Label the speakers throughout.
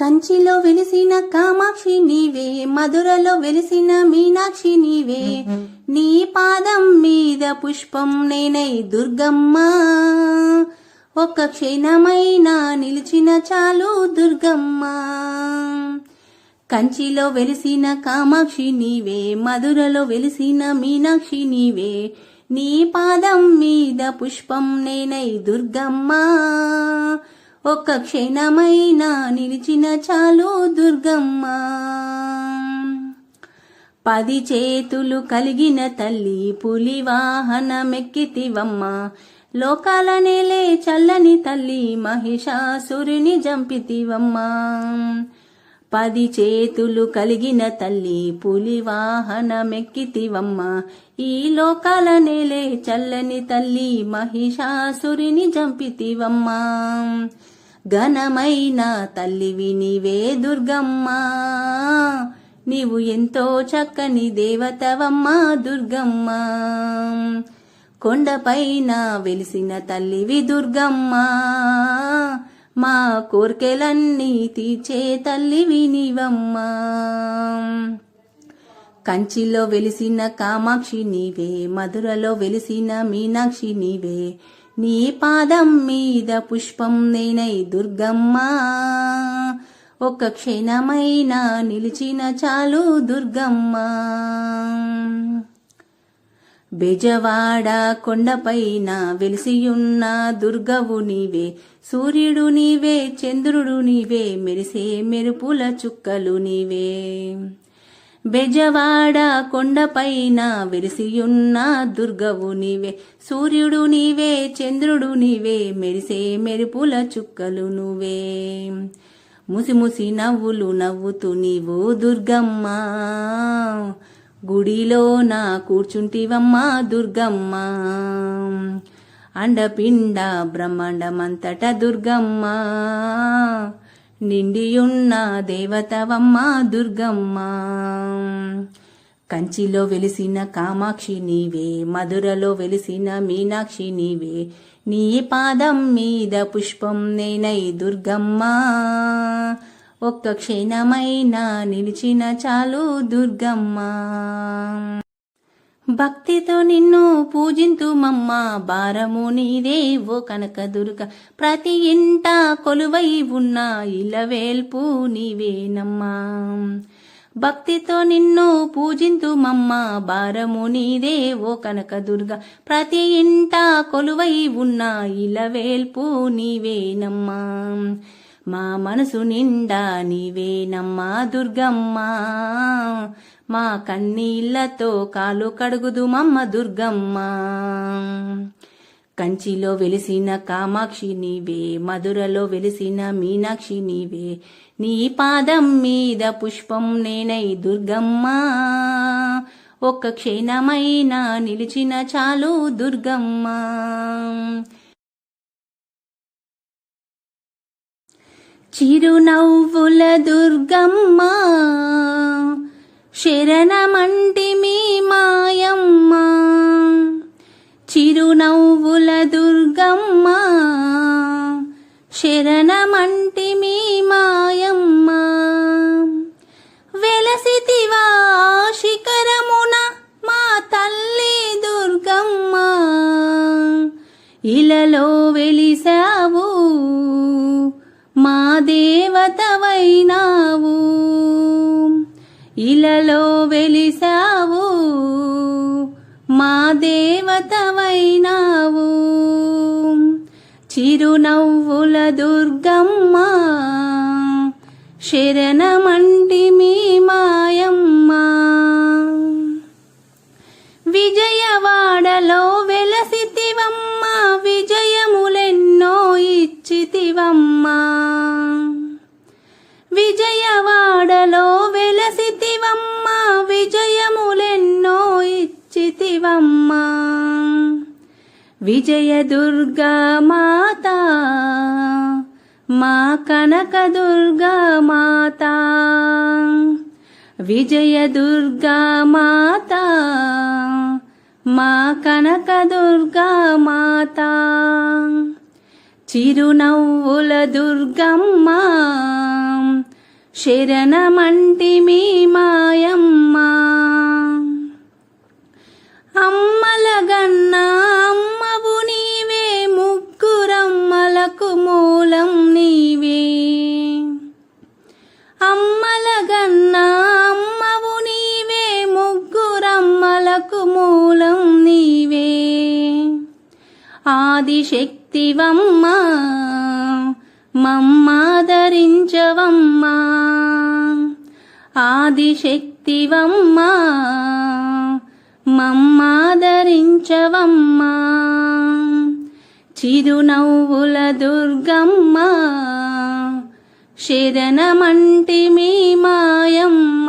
Speaker 1: కంచిలో వెలిసిన కామాక్షి నీవే మధురలో వెలిసిన మీనాక్షి నీవే. నీ పాదం మీద పుష్పం నేనై దుర్గమ్మ. ఒక్క క్షీణమైనా నిలిచిన చాలు దుర్గమ్మ. కంచిలో వెలిసిన కామాక్షి నీవే మధురలో వెలిసిన మీనాక్షి నీవే. నీ పాదం మీద పుష్పం నేనై దుర్గమ్మ. ఒక్క క్షణమైనా నిలిచిన చాలు దుర్గమ్మ. పది చేతులు కలిగిన తల్లి పులి వాహనమెక్కితివమ్మ లోకాల నేలే చల్లని తల్లి మహిషాసురుని జంపితివమ్మ. పది చేతులు కలిగిన తల్లి పులి వాహనమెక్కితివమ్మ ఈ లోకాల నేలే చల్లని తల్లి మహిషాసురిని జంపితివమ్మ. ఘనమైన తల్లివి నీవే దుర్గమ్మ. నీవు ఎంతో చక్కని దేవతవమ్మ దుర్గమ్మ. కొండపైన వెలిసిన తల్లివి దుర్గమ్మ. మా కోర్కెలన్నీ తీర్చే తల్లివి నీవమ్మ. కంచిలో వెలిసిన కామాక్షి నీవే మధురలో వెలిసిన మీనాక్షి నీవే. నీ పాదం మీద పుష్పం నేనై దుర్గమ్మా. ఒక్క క్షణమైనా నిలిచిన చాలు దుర్గమ్మ. బెజవాడ కొండపైన వెలిసియున్న దుర్గవు నీవే సూర్యుడు నీవే చంద్రుడు నీవే మెరిసే మెరుపుల చుక్కలు నీవే. బెజవాడ కొండపైన వెలిసియున్న దుర్గవు నీవే. సూర్యుడు నీవే చంద్రుడు నీవే మెరిసే మెరుపుల చుక్కలు నువ్వే. ముసి ముసి నవ్వులు నవ్వుతూ నీవు దుర్గమ్మ. గుడిలో నా కూర్చుంటివమ్మా దుర్గమ్మ. అండపిండ బ్రహ్మాండమంతట దుర్గమ్మ. నిండియున్న దేవతవమ్మ దుర్గమ్మ. కంచిలో వెలిసిన కామాక్షి నీవే మధురలో వెలిసిన మీనాక్షి నీవే. నీ పాదం మీద పుష్పం నేనై దుర్గమ్మ. ఒక్క క్షణమైనా నిలిచిన చాలు దుర్గమ్మ. భక్తితో నిన్ను పూజింతుమమ్మ. భారము నీదే ఓ కనక దుర్గ ప్రతి ఇంట కొలువై ఉన్న ఇలవేల్పు నీవేనమ్మా. భక్తితో నిన్ను పూజింతుమమ్మ. భారము నీదే ఓ కనక దుర్గ ప్రతి ఇంట కొలువై ఉన్న ఇలవేల్పు నీవేనమ్మా. మా మనసు నిండా నీవేనమ్మా దుర్గమ్మ. మా కన్నీళ్ళతో కాలు కడుగుదు మమ్మ దుర్గమ్మ. కంచిలో వెలిసిన కామాక్షి నీవే మధురలో వెలిసిన మీనాక్షి నీవే. నీ పాదం మీద పుష్పం నేనై దుర్గమ్మ. ఒక్క క్షీణమైనా నిలిచిన చాలు దుర్గమ్మ. చిరునవ్వుల దుర్గమ్మ శరణమంటి మీ మాయమ్మ. చిరునవ్వుల దుర్గమ్మ శరణమంటి మీ మాయమ్మ. వెలసితివా శిఖరమున మా తల్లి దుర్గమ్మ. ఇలలో వెలి దేవతవైనావు. ఇలలో వెలిసావు. మా దేవతవైనావు. చిరునవ్వుల దుర్గమ్మ శరణమంటి మీ మాయమ్మ. విజయవాడలో వెలసితివమ్మ విజయములెన్నో ఇచ్చితివమ్మా. విజయవాడలో వెలసితివమ్మ విజయములెన్నో ఇచ్చితివమ్మా. విజయదుర్గా మాత మా కనక దుర్గా మాత. విజయదుర్గా మాత మా కనక దుర్గా మాత. చిరునవ్వుల దుర్గమ్మ శరణమంటి మీ మాయమ్మ. మమ్మాదరించవమ్మా చిరునవ్వుల దుర్గమ్మ శరణమంటి మీ మాయమ్మ.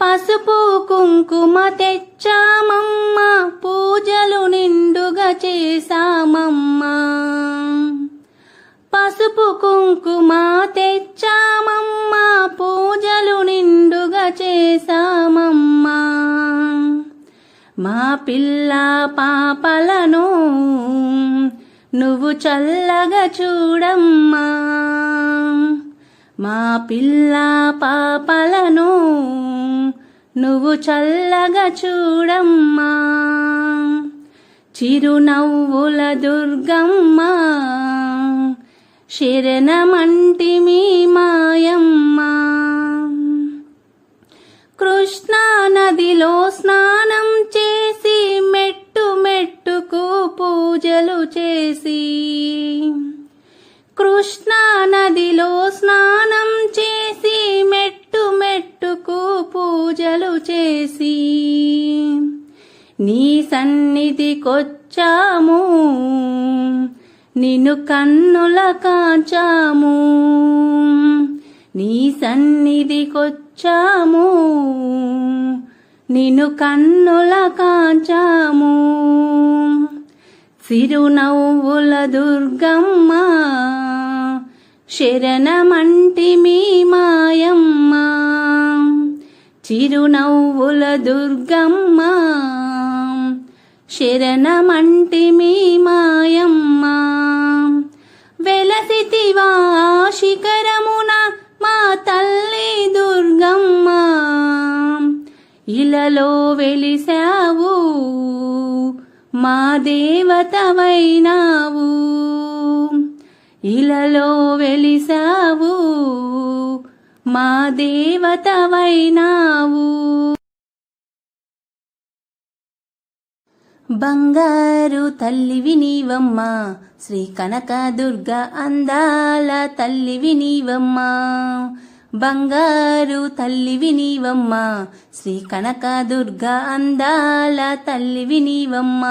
Speaker 1: పసుపు కుంకుమ తెచ్చామమ్మ పూజలు నిండుగా చేశామమ్మా. పసుపు కుంకుమ తెచ్చామమ్మ పూజలు నిండుగా చేశా మా పిల్ల పాపలను నువ్వు చల్లగా చూడమ్మా. మా పిల్ల పాపలను నువ్వు చల్లగా చూడమ్మా. చిరునవ్వుల దుర్గమ్మ శరణమంటి మీ మాయమ్మ. కృష్ణా నదిలో స్నానం నదిలో స్నానం చేసి మెట్టు మెట్టుకు పూజలు చేసి నీ సన్నిధికొచ్చాము నిన్ను కన్నుల కాచాము. నీ సన్నిధికొచ్చాము నిన్ను కన్నుల కాచాము. సిరునవ్వుల దుర్గమ్మ శరణమంటి మీ మాయమ్మ. చిరునవ్వుల దుర్గమ్మ. శరణమంటి మీ మాయమ్మ. వెలసితివా శిఖరమున మా తల్లి దుర్గమ్మ. ఇలలో వెలిసావు మా దేవతవైనావు. ఇలలో వెలిసావు మా దేవతవైనావు. బంగారు తల్లివి నీవమ్మ శ్రీ కనక దుర్గ అందాల తల్లివి నీవమ్మ. బంగారు తల్లివి నీవమ్మ శ్రీ కనకదుర్గ అందాల తల్లివి నీవమ్మ.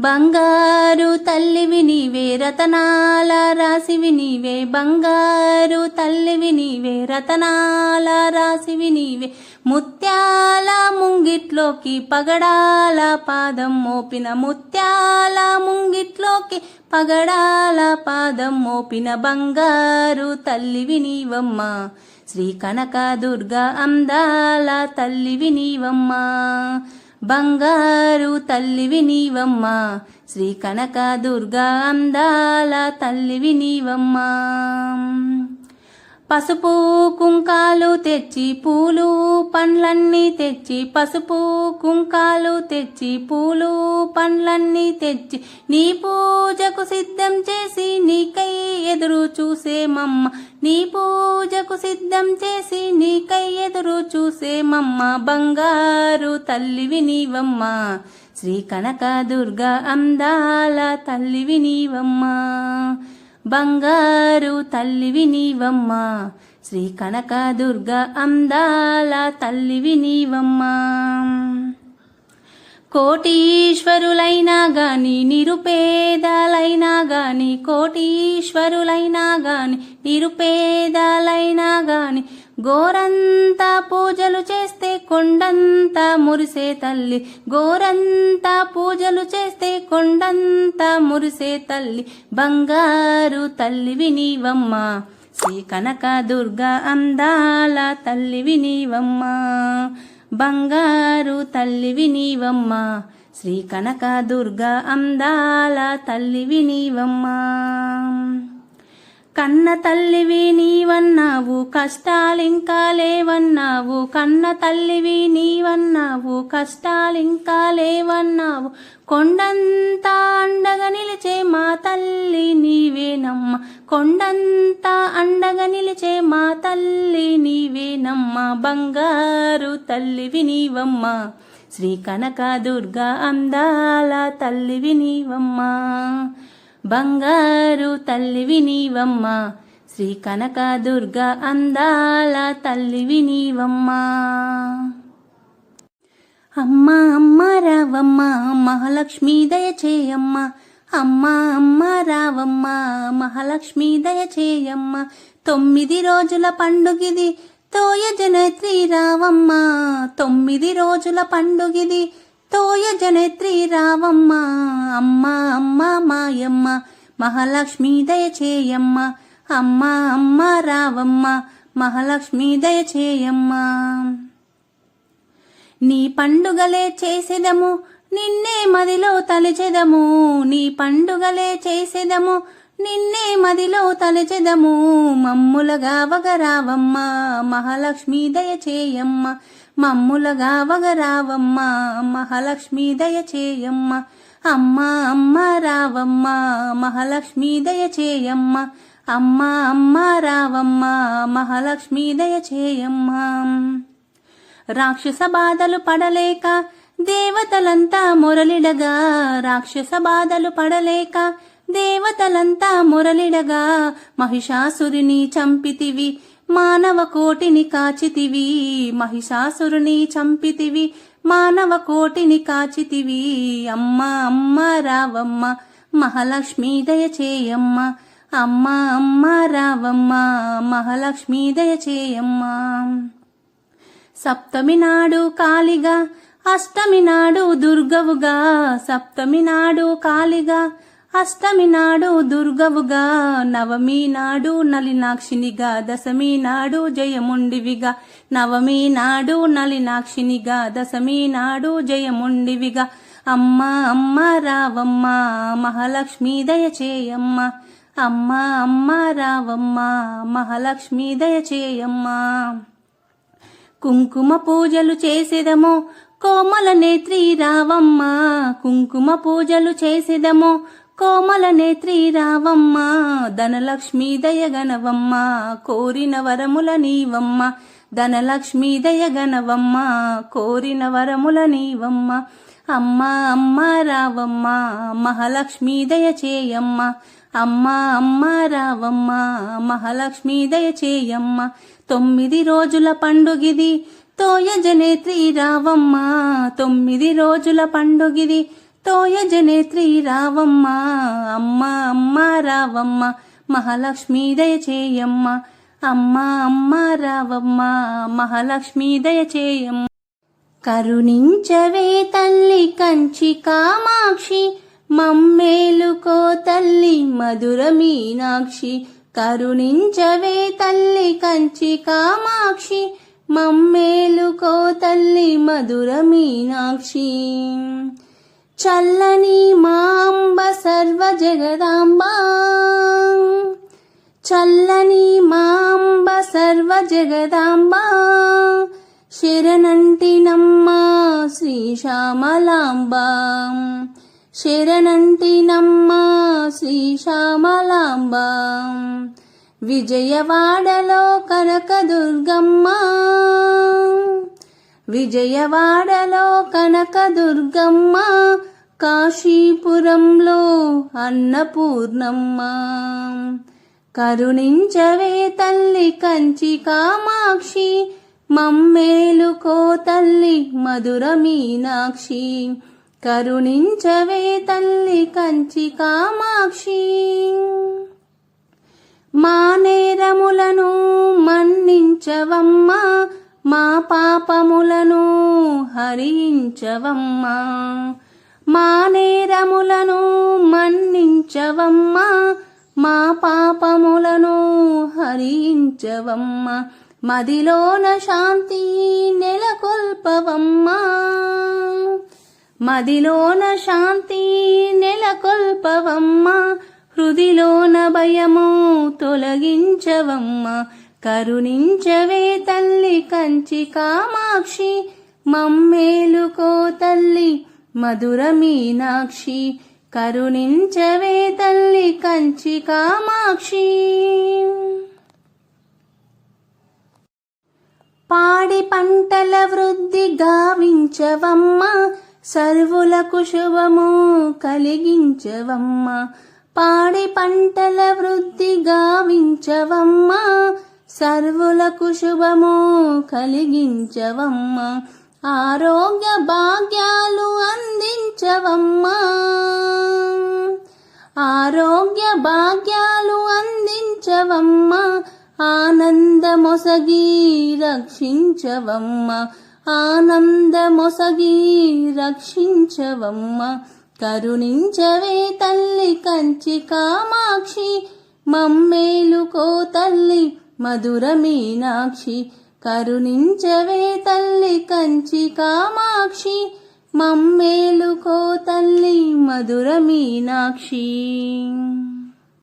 Speaker 1: బంగారు తల్లివి నీవే రతనాల రాసివి నీవే. బంగారు తల్లివి నీవే రతనాల రాసివి నీవే. ముత్యాల ముంగిట్లోకి పగడాల పాదం మోపిన ముత్యాల ముంగిట్లోకి పగడాల పాదం మోపిన బంగారు తల్లివి నీవమ్మ. శ్రీ కనకదుర్గ అందాల తల్లివి నీవమ్మ. బంగారు తల్లివి నీవమ్మ శ్రీ కనక దుర్గ అందాల తల్లివి నీవమ్మ. పసుపు కుంకాలు తెచ్చి పూలు పండ్లన్నీ తెచ్చి పసుపు కుంకాలు తెచ్చి పూలు పండ్లన్నీ తెచ్చి నీ పూజకు సిద్ధం చేసి నీకై ఎదురు చూసేమమ్మ నీ పూజకు సిద్ధం చేసి నీకై ఎదురు చూసేమమ్మ బంగారు తల్లివి నీవమ్మ శ్రీ కనకదుర్గ అందాల తల్లివి నీవమ్మ. బంగారు తల్లివి నీవమ్మ. శ్రీ కనక దుర్గ అందాల తల్లివి నీవమ్మ. కోటీశ్వరులైనా గాని నిరుపేదలైనా గాని కోటీశ్వరులైనా గాని నిరుపేదలైనా గాని గోరంతా పూజలు చేస్తే కొండంతా మురిసే తల్లి. గోరంతా పూజలు చేస్తే కొండంతా మురిసే తల్లి. బంగారు తల్లి వినీవమ్మ శ్రీ కనక దుర్గ అందాల తల్లి వినీవమ్మ. బంగారు తల్లి వినీవమ్మ శ్రీ కనక దుర్గ అందాల తల్లి వినీవమ్మ. కన్న తల్లివి నీవన్నావు కష్టాలింకా లేవన్నావు. కన్న తల్లివి నీవన్నావు కష్టాలింకా లేవన్నావు. కొండంతా అండగా నిలిచే మా తల్లి నీవేనమ్మ. కొండంతా అండగా నిలిచే మా తల్లి నీవేనమ్మ. బంగారు తల్లివి నీవమ్మ. శ్రీ కనక దుర్గా అందాల తల్లివి నీవమ్మ. బంగారు తల్లివి నీవమ్మ శ్రీ కనకదుర్గ అందాల తల్లివి నీవమ్మ అమ్మ అమ్మ రావమ్మ మహాలక్ష్మి దయచేయమ్మ అమ్మ అమ్మ రావమ్మ మహాలక్ష్మి దయచేయమ్మ తొమ్మిది రోజుల పండుగిది తోయ జనత్రి రావమ్మ. తొమ్మిది రోజుల పండుగిది తోయ జనత్రి రావమ్మ అమ్మ అమ్మ మాయమ్మ మహాలక్ష్మి దయచేయమ్మ అమ్మ అమ్మ రావమ్మ మహాలక్ష్మి దయచేయమ్మ నీ పండుగలే చేసేదము నిన్నే మదిలో తలచెదము. నీ పండుగలే చేసేదము నిన్నే మదిలో తలచెదము. మమ్ములగా వగరావమ్మ మహాలక్ష్మి దయచేయమ్మ మమ్ములగా వగరావమ్మ మహాలక్ష్మి దయచేయమ్మ అమ్మ అమ్మ రావమ్మ మహాలక్ష్మి దయచేయమ్మ అమ్మ అమ్మ రావమ్మ మహాలక్ష్మి దయచేయమ్మ రాక్షస బాధలు పడలేక దేవతలంతా మురళిడగా రాక్షస బాధలు పడలేక దేవతలంతా మురళిడగా మహిషాసురిని చంపితివి. మానవ కోటిని కాచితివి మహిషాసురుని చంపితివి. మానవ కోటిని కాచితివి అమ్మ అమ్మ రావమ్మ మహాలక్ష్మీ దయచేయమ్మ అమ్మ అమ్మ రావమ్మ మహాలక్ష్మీ దయచేయమ్మ సప్తమి నాడు కాళిగా అష్టమి నాడు దుర్గవుగా సప్తమి నాడు కాళిగా అష్టమి నాడు దుర్గవుగా నవమి నాడు నలినాక్షినిగా దశమి నాడు జయముండివిగా నవమి నాడు నలినాక్షినిగా దశమి నాడు జయముండివిగా. అమ్మ అమ్మ రావమ్మ మహాలక్ష్మి దయచేయమ్మ అమ్మ అమ్మ రావమ్మ మహాలక్ష్మి దయచేయమ్మ కుంకుమ పూజలు చేసేదము కోమల నేత్రి రావమ్మ. కుంకుమ పూజలు చేసేదము కోమల నేత్రి రావమ్మ ధనలక్ష్మి దయగనవమ్మ కోరిన వరముల నీవమ్మ ధనలక్ష్మి దయగనవమ్మ కోరిన వరముల నీవమ్మ. అమ్మ అమ్మ రావమ్మ మహాలక్ష్మి దయచేయమ్మ అమ్మ అమ్మ రావమ్మ మహాలక్ష్మి దయచేయమ్మ తొమ్మిది రోజుల పండుగిది తోయజనేత్రి రావమ్మ. తొమ్మిది రోజుల పండుగిది తోయజనేత్రి రావమ్మ అమ్మ అమ్మ రావమ్మ మహాలక్ష్మీ దయచేయమ్మ అమ్మ అమ్మ రావమ్మ మహాలక్ష్మీ దయచేయమ్మ కరుణించవే తల్లి కంచి కామాక్షి మమ్మేలుకో తల్లి మధుర మీనాక్షి. కరుణించవే తల్లి కంచి కామాక్షి మమ్మేలుకో తల్లి మధుర మీనాక్షి. చల్లని మాంబ సర్వ జగదాంబ. చల్లని మాంబ సర్వ జగదాంబ. శరణంటినమ్మ శ్రీ శ్యామలాంబ. శరణంటినమ్మ శ్రీ శ్యామలాంబ. విజయవాడలో కనకదుర్గమ్మ. విజయవాడలో కనకదుర్గమ్మ. కాశీపురంలో అన్నపూర్ణమ్మ. కరుణించవే తల్లి కంచి కామాక్షి మమ్మేలుకో తల్లి మధుర మీనాక్షి. కరుణించవే తల్లి కంచి కామాక్షి. మా నేరములను మన్నించవమ్మా మా పాపములను హరించవమ్మా. మా నేరములను మన్నించవమ్మా మా పాపములను హరించవమ్మా. మదిలోన శాంతి నెలకొల్పవమ్మా. మదిలోన శాంతి నెలకొల్పవమ్మా. హృదిలోన భయము తొలగించవమ్మా. కరుణించవే తల్లి కంచి కామాక్షి మమ్మేలుకో తల్లి మధుర మీనాక్షి కరుణించవే తల్లి కంచి కామాక్షి. పాడి పంటల వృద్ధి గావించవమ్మ సర్వులకు శుభము కలిగించవమ్మ. పాడి పంటల వృద్ధి గావించవమ్మ సర్వులకు శుభము కలిగించవమ్మ. ఆరోగ్య భాగ్యాలు అందించవమ్మా. ఆరోగ్య భాగ్యాలు అందించవమ్మా. ఆనందమొసగి రక్షించవమ్మ. ఆనందమొసగి రక్షించవమ్మ. కరుణించవే తల్లి కంచి కామాక్షి. మమ్మేలుకో తల్లి మధుర మీనాక్షి. కరుణించవే తల్లి కంచి కామాక్షి మమ్మేలుకో తల్లి మధుర మీనాక్షి.